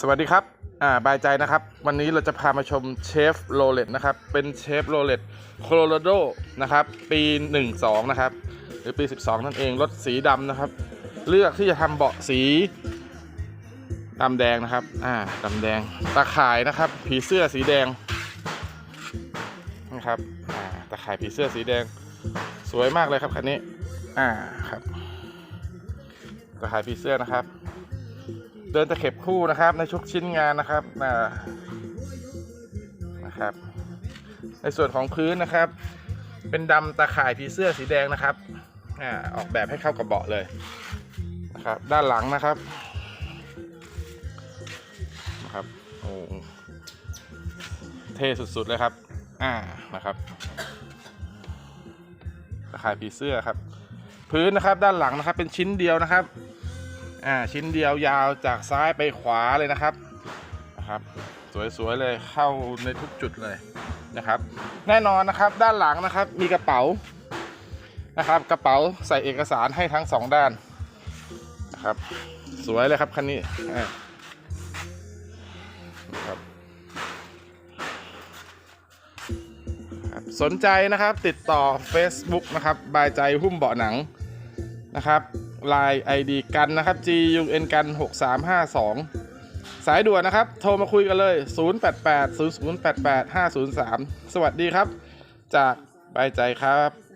สวัสดีครับ อ่า บายใจนะครับ วันนี้เราจะพามาชมเชฟโรเลตนะครับ เป็นเชฟโรเลตโคโลราโดนะครับ ปี 12 นะครับ หรือปี 12 นั่นเอง รถสีดำนะครับ เลือกที่จะทำเบาะสีดำแดงนะครับ อ่าดำแดง ตาข่ายนะครับ ผีเสื้อสีแดง นะครับ อ่า ตาข่ายผีเสื้อสีแดง สวยมากเลยครับคันนี้ อ่า ครับ ตาข่ายผีเสื้อนะครับ เดินตะเข็บคู่นะครับ ในชุกชิ้นงานนะครับนะครับ ในส่วนของพื้นนะครับ เป็นดำตะข่ายผีเสื้อสีแดงนะครับอ่าออกแบบให้เข้ากับเบาะเลยนะครับ ด้านหลังนะครับนะครับโอ้เท่สุดๆเลยครับ อ่านะครับตะข่ายผีเสื้อครับ พื้นนะครับด้านหลังนะครับ เป็นชิ้นเดียวนะครับ อ่าชิ้นเดียวยาวจากซ้ายไปขวาเลยนะครับนะครับ สวยๆเลยเข้าในทุกจุดเลยนะครับ แน่นอนนะครับด้านหลังนะครับมีกระเป๋านะครับ กระเป๋าใส่เอกสารให้ทั้งสองด้านนะครับ สวยเลยครับคันนี้นะครับครับสนใจนะครับติดต่อ Facebook นะครับ บายใจหุ้มเบาะหนังนะครับ Line ID กันนะครับ G U N กัน 6352 สายด่วนนะครับ โทรมาคุยกันเลย 088 0088 503 สวัสดีครับ จากบายใจครับ